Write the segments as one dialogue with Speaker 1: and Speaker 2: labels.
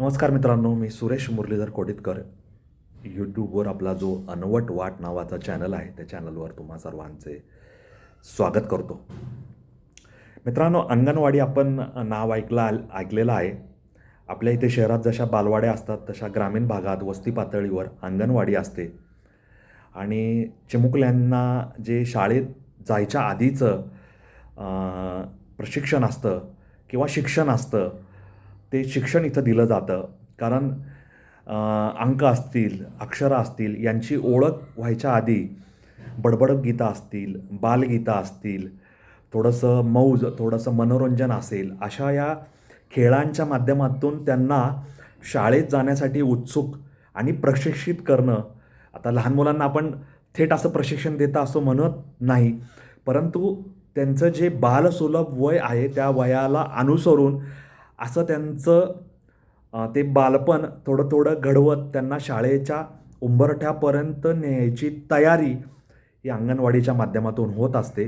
Speaker 1: नमस्कार मित्रांनो मी सुरेश मुरलीधर कोडितकर. यूट्यूबवर आपला जो अनवट वाट नावाचा चॅनल आहे त्या चॅनलवर तुम्हा सर्वांचे स्वागत करतो. मित्रांनो अंगणवाडी आपण नाव ऐकलं ऐकलेलं आहे. आपल्या इथे शहरात जशा बालवाड्या असतात तशा ग्रामीण भागात वस्ती पातळीवर अंगणवाडी असते. आणि चिमुकल्यांना जे शाळेत जायच्या आधीचं प्रशिक्षण असतं किंवा शिक्षण असतं ते शिक्षण इथं दिलं जातं. कारण अंक असतील अक्षरं असतील यांची ओळख व्हायच्या आधी बडबडत गीतं असतील बालगीतं असतील थोडंसं मौज थोडंसं मनोरंजन असेल अशा या खेळांच्या माध्यमातून त्यांना शाळेत जाण्यासाठी उत्सुक आणि प्रशिक्षित करणं. आता लहान मुलांना आपण थेट असं प्रशिक्षण देता असं म्हणत नाही. परंतु त्यांचं जे बालसुलभ वय आहे त्या वयाला अनुसरून असं त्यांचं ते बालपण थोडं थोडं घडवत त्यांना शाळेच्या उंबरठ्यापर्यंत न्यायची तयारी ही अंगणवाडीच्या माध्यमातून होत असते.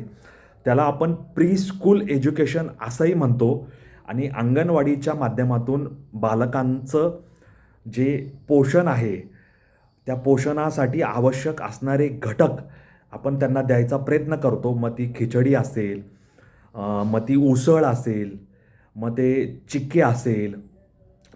Speaker 1: त्याला आपण प्री स्कूल एज्युकेशन असंही म्हणतो आणि अंगणवाडीच्या माध्यमातून बालकांचं जे पोषण आहे त्या पोषणासाठी आवश्यक असणारे घटक आपण त्यांना द्यायचा प्रयत्न करतो. मग ती खिचडी असेल मग ती उसळ असेल मग ते चिक्के असेल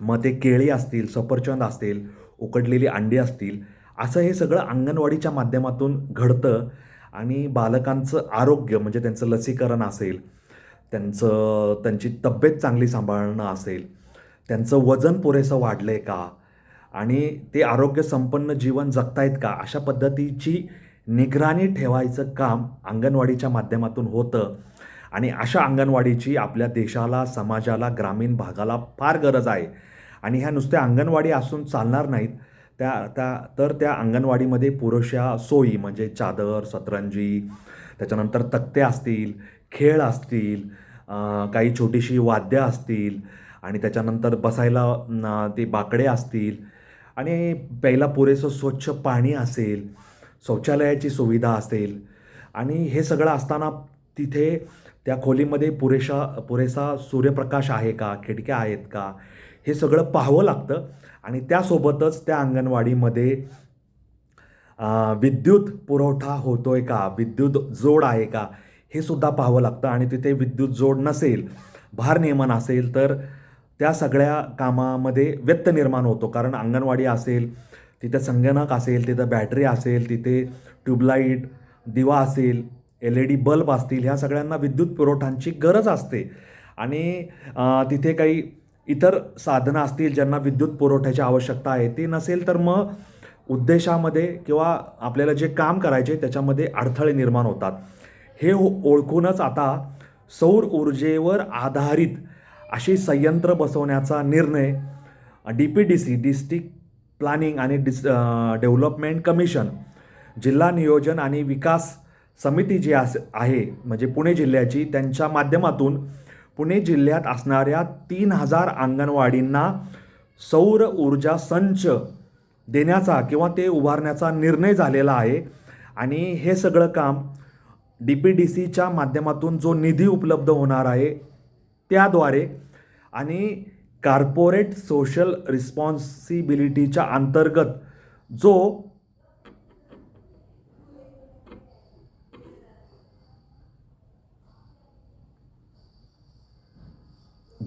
Speaker 1: मग ते केळी असतील सफरचंद असतील उकडलेली अंडी असतील असं हे सगळं अंगणवाडीच्या माध्यमातून घडतं आणि बालकांचं आरोग्य म्हणजे त्यांचं लसीकरण असेल त्यांचं त्यांची तब्येत चांगली सांभाळणं असेल त्यांचं वजन पुरेसं वाढलं आहे का? आणि ते आरोग्य संपन्न जीवन जगतायत का? अशा पद्धतीची निगराणी ठेवायचं काम अंगणवाडीच्या माध्यमातून होतं. आणि अशा अंगणवाडीची आपल्या देशाला समाजाला ग्रामीण भागाला फार गरज आहे. आणि ह्या नुसत्या अंगणवाडी असून चालणार नाहीत. त्या त्या तर त्या अंगणवाडीमध्ये पुरेशा सोयी म्हणजे चादर सतरंजी त्याच्यानंतर तक्ते असतील खेळ असतील काही छोटीशी वाद्य असतील आणि त्याच्यानंतर बसायला ते बाकडे असतील. आणि प्यायला पुरेसं स्वच्छ पाणी असेल शौचालयाची सुविधा असेल. आणि हे सगळं असताना तिथे त्या खोलीमध्ये पुरेशा पुरेसा सूर्यप्रकाश आहे का? खिडक्या आहेत का? हे सगळं पाहावं लागतं आणि त्यासोबतच त्या अंगणवाडीमध्ये विद्युत पुरवठा होतो आहे का? विद्युत जोड आहे का? हे सुद्धा पाहावं लागतं आणि तिथे विद्युत जोड नसेल भारनियमन असेल तर त्या सगळ्या कामामध्ये व्यत्य निर्माण होतो. कारण अंगणवाडी असेल तिथे संगणक असेल तिथं बॅटरी असेल तिथे ट्यूबलाईट दिवा असेल एल ई डी बल्ब असतील ह्या सगळ्यांना विद्युत पुरवठ्यांची गरज असते. आणि तिथे काही इतर साधनं असतील ज्यांना विद्युत पुरवठ्याची आवश्यकता आहे ती नसेल तर मग उद्देशामध्ये किंवा आपल्याला जे काम करायचे त्याच्यामध्ये अडथळे निर्माण होतात. हे ओळखूनच आता सौर ऊर्जेवर आधारित अशी संयंत्र बसवण्याचा निर्णय D P D C district planning आणि डिस डेव्हलपमेंट कमिशन जिल्हा नियोजन आणि विकास समिती जी अस आहे म्हणजे पुणे जिल्ह्याची त्यांच्या माध्यमातून पुणे जिल्ह्यात असणाऱ्या तीन हजार अंगणवाडींना सौर ऊर्जा संच देण्याचा किंवा ते उभारण्याचा निर्णय झालेला आहे. आणि हे सगळं काम डी पी डी सीच्या माध्यमातून जो निधी उपलब्ध होणार आहे त्याद्वारे आणि कार्पोरेट सोशल रिस्पॉन्सिबिलिटीच्या अंतर्गत जो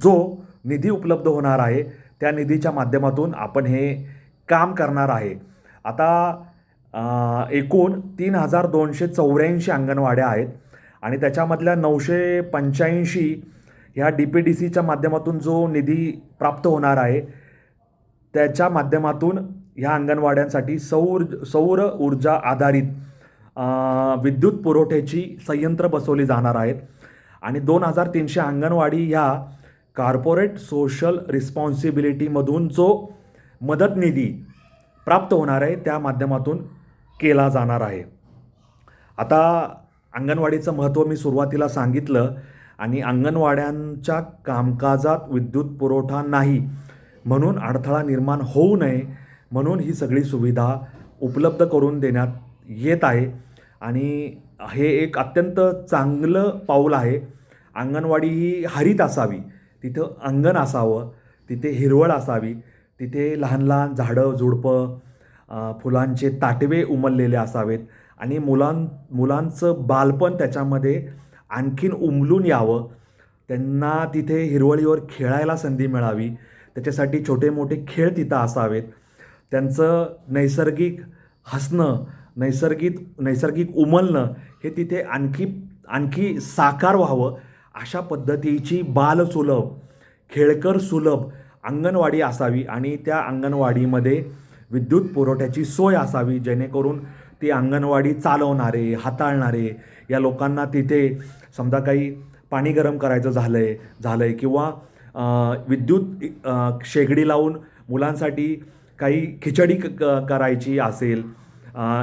Speaker 1: जो निधी उपलब्ध होणार आहे त्या निधीच्या माध्यमातून आपण हे काम करणार आहे. आता एकूण तीन हजार दोनशे चौऱ्याऐंशी अंगणवाड्या आहेत आणि त्याच्यामधल्या नऊशे पंच्याऐंशी ह्या डी पी डी सीच्या माध्यमातून जो निधी प्राप्त होणार आहे त्याच्या माध्यमातून ह्या अंगणवाड्यांसाठी सौर सौर ऊर्जा आधारित विद्युत पुरवठ्याची संयंत्र बसवली जाणार आहेत. आणि दोन हजार तीनशे अंगणवाडी ह्या कार्पोरेट सोशल रिस्पॉन्सिबिलिटीमधून जो मदत निधी प्राप्त होणार आहे त्या माध्यमातून केला जाणार आहे. आता अंगणवाडीचं महत्त्व मी सुरुवातीला सांगितलं आणि अंगणवाड्यांच्या कामकाजात विद्युत पुरवठा नाही म्हणून अडथळा निर्माण होऊ नये म्हणून ही सगळी सुविधा उपलब्ध करून देण्यात येत आहे. आणि हे एक अत्यंत चांगलं पाऊल आहे. अंगणवाडी ही हरित असावी. तिथं अंगण असावं तिथे हिरवळ असावी तिथे लहान लहान झाडं झुडपं फुलांचे ताटवे उमललेले असावेत आणि मुलां मुलांचं बालपण त्याच्यामध्ये आणखीन उमलून यावं. त्यांना तिथे हिरवळीवर खेळायला संधी मिळावी. त्याच्यासाठी छोटे मोठे खेळ तिथं असावेत. त्यांचं नैसर्गिक हसणं नैसर्गिक नैसर्गिक उमलणं हे तिथे आणखी आणखी साकार व्हावं. अशा पद्धतीची बालसुलभ खेळकर सुलभ अंगणवाडी असावी आणि त्या अंगणवाडीमध्ये विद्युत पुरवठ्याची सोय असावी जेणेकरून ती अंगणवाडी चालवणारे हाताळणारे या लोकांना तिथे समजा काही पाणी गरम करायचं झालं आहे झालं आहे किंवा विद्युत शेगडी लावून मुलांसाठी काही खिचडी क क- करायची असेल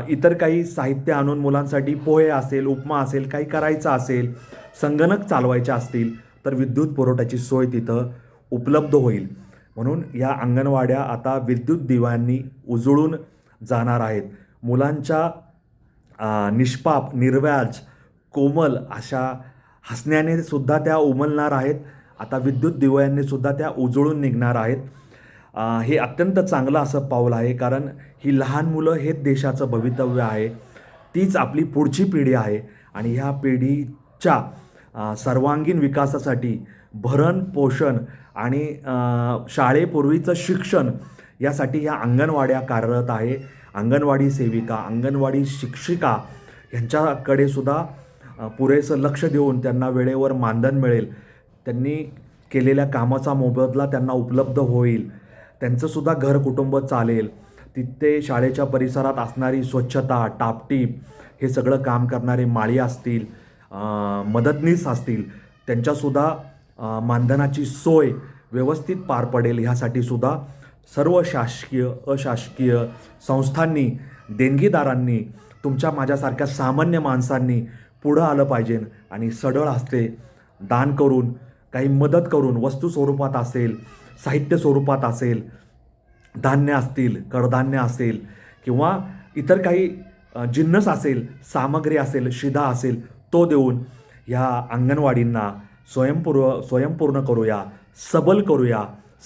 Speaker 1: इतर काही साहित्य आणून मुलांसाठी पोहे असेल उपमा असेल काही करायचं असेल संगणक चालवायचे असतील तर विद्युत पुरवठ्याची सोय तिथं उपलब्ध होईल. म्हणून या अंगणवाड्या आता विद्युत दिव्यांनी उजळून जाणार आहेत. मुलांच्या निष्पाप निर्व्याज कोमल अशा हसण्याने सुद्धा त्या उमलणार आहेत. आता विद्युत दिव्यांनी सुद्धा त्या उजळून निघणार आहेत. हे अत्यंत चांगलं असं पाऊल आहे कारण ही लहान मुलं हेच देशाचं भवितव्य आहे. तीच आपली पुढची पिढी आहे आणि ह्या पिढीच्या सर्वांगीण विकासासाठी भरण पोषण आणि शाळेपूर्वीचं शिक्षण यासाठी ह्या अंगणवाड्या कार्यरत आहे. अंगणवाडी सेविका अंगणवाडी शिक्षिका ह्यांच्याकडे सुद्धा पुरेसं लक्ष देऊन त्यांना वेळेवर मानधन मिळेल. त्यांनी केलेल्या कामाचा मोबदला त्यांना उपलब्ध होईल. त्यांचंसुद्धा घर कुटुंब चालेल. तिथे शाळेच्या परिसरात असणारी स्वच्छता टापटीप हे सगळं काम करणारे माळी असतील. मदतनीस असतील त्यांच्यासुद्धा मानधनाची सोय व्यवस्थित पार पडेल ह्यासाठी सुद्धा सर्व शासकीय अशासकीय संस्थांनी देणगीदारांनी तुमच्या माझ्यासारख्या सामान्य माणसांनी पुढं आलं पाहिजे आणि सडळ असते दान करून काही मदत करून वस्तू स्वरूपात असेल साहित्य स्वरूपात असेल धान्य असतील कडधान्य असेल किंवा इतर काही जिन्नस असेल सामग्री असेल शिधा असेल तो देऊन ह्या अंगणवाडींना स्वयंपूर्व स्वयंपूर्ण करूया सबल करूया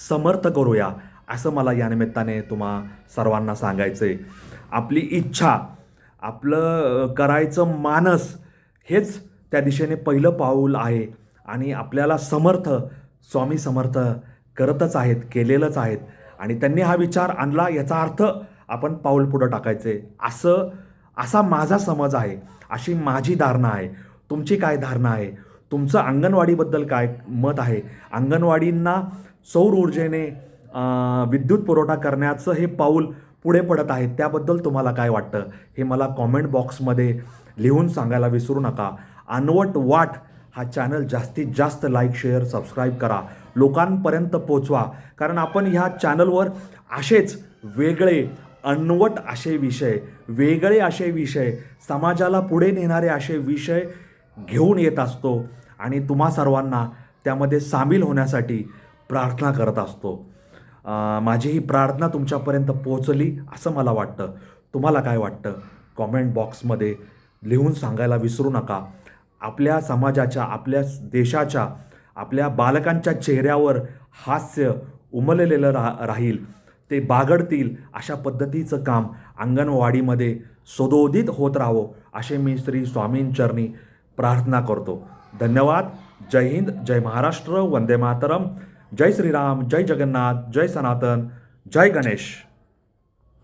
Speaker 1: समर्थ करूया असं मला या निमित्ताने तुम्हा सर्वांना सांगायचं आहे आपली इच्छा आपलं करायचं मानस हेच त्या दिशेने पहिलं पाऊल आहे आणि आपल्याला समर्थ स्वामी समर्थ करतच आहेत केलेलंच आहेत आणि त्यांनी हा विचार आणला याचा अर्थ आपण पाऊल पुढं टाकायचे असं असा माझा समज आहे अशी माझी धारणा आहे. तुमची काय धारणा आहे? तुमचं अंगणवाडीबद्दल काय मत आहे? अंगणवाडींना सौर ऊर्जेने विद्युत पुरवठा करण्याचं हे पाऊल पुढे पडत आहे त्याबद्दल तुम्हाला काय वाटतं? हे मला कॉमेंट बॉक्समध्ये लिहून सांगायला विसरू नका. अनवट वाट हा चॅनल जास्तीत जास्त लाईक शेअर सबस्क्राईब करा. लोकांपर्यंत पोचवा. कारण आपण ह्या चॅनलवर असेच वेगळे अनवट असे विषय वेगळे असे विषय समाजाला पुढे नेणारे असे विषय घेऊन येत असतो आणि तुम्हा सर्वांना त्यामध्ये सामील होण्यासाठी प्रार्थना करत असतो. माझी ही प्रार्थना तुमच्यापर्यंत पोहोचली असं मला वाटतं. तुम्हाला काय वाटतं? कॉमेंट बॉक्समध्ये लिहून सांगायला विसरू नका. आपल्या समाजाच्या आपल्या देशाच्या आपल्या बालकांच्या चेहऱ्यावर हास्य उमललेलं रा राहील. ते बागडतील अशा पद्धतीचं काम अंगणवाडीमध्ये सदोदित होत राहावं असे मी श्री स्वामींचरणी प्रार्थना करतो. धन्यवाद. जय हिंद जय महाराष्ट्र. वंदे मातरम. जय श्रीराम जय जगन्नाथ जय सनातन जय गणेश.